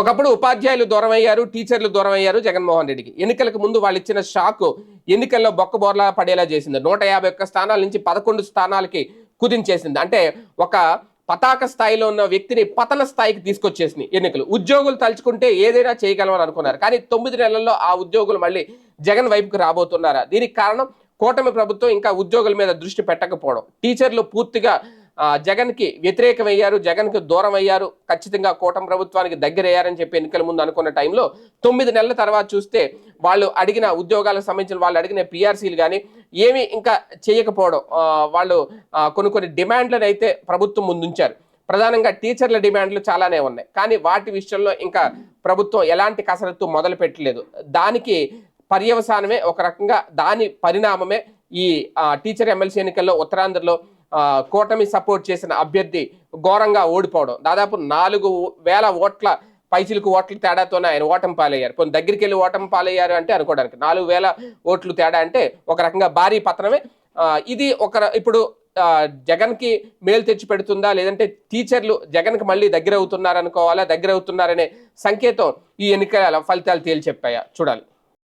ఒకప్పుడు ఉపాధ్యాయులు దూరం అయ్యారు టీచర్లు దూరం అయ్యారు జగన్మోహన్ రెడ్డికి. ఎన్నికలకు ముందు వాళ్ళు ఇచ్చిన షాక్ ఎన్నికల్లో బొక్కబోర్లా పడేలా చేసింది. నూట యాభై ఒక్క స్థానాల నుంచి పదకొండు స్థానాలకి కుదించేసింది. అంటే ఒక పతాక స్థాయిలో ఉన్న వ్యక్తిని పతన స్థాయికి తీసుకొచ్చేసింది ఎన్నికలు. ఉద్యోగులు తలుచుకుంటే ఏదైనా చేయగలమని అనుకున్నారు. కానీ తొమ్మిది నెలల్లో ఆ ఉద్యోగులు మళ్ళీ జగన్ వైపుకి రాబోతున్నారా? దీనికి కారణం కూటమి ప్రభుత్వం ఇంకా ఉద్యోగుల మీద దృష్టి పెట్టకపోవడం. టీచర్లు పూర్తిగా జగన్కి వ్యతిరేకమయ్యారు జగన్కి దూరం అయ్యారు ఖచ్చితంగా కూటమి ప్రభుత్వానికి దగ్గర అయ్యారని చెప్పి ఎన్నికల ముందు అనుకున్న టైంలో తొమ్మిది నెలల తర్వాత చూస్తే వాళ్ళు అడిగిన ఉద్యోగాలకు సంబంధించిన వాళ్ళు అడిగిన పిఆర్సీలు కానీ ఏమీ ఇంకా చేయకపోవడం వాళ్ళు కొన్ని కొన్ని డిమాండ్లను అయితే ప్రభుత్వం ముందుంచారు. ప్రధానంగా టీచర్ల డిమాండ్లు చాలానే ఉన్నాయి. కానీ వాటి విషయంలో ఇంకా ప్రభుత్వం ఎలాంటి కసరత్తు మొదలు పెట్టలేదు. దానికి పర్యవసానమే ఒక రకంగా దాని పరిణామమే ఈ టీచర్ ఎమ్మెల్సీ ఎన్నికల్లో ఉత్తరాంధ్రలో కూటమి సపోర్ట్ చేసిన అభ్యర్థి ఘోరంగా ఓడిపోవడం. దాదాపు నాలుగు వేల ఓట్ల పైచిలకు ఓట్ల తేడాతోనే ఆయన ఓటమి పాలయ్యారు. కొన్ని దగ్గరికి వెళ్ళి ఓటమి పాలయ్యారు అంటే అనుకోవడానికి నాలుగు వేల ఓట్లు తేడా అంటే ఒక రకంగా భారీ పత్రమే ఇది ఒక ఇప్పుడు జగన్కి మేలు తెచ్చి పెడుతుందా? లేదంటే టీచర్లు జగన్కి మళ్ళీ దగ్గర అవుతున్నారు అనుకోవాలా దగ్గర అవుతున్నారనే సంకేతం ఈ ఎన్నికల ఫలితాలు తేల్చెప్పాయా? చూడాలి.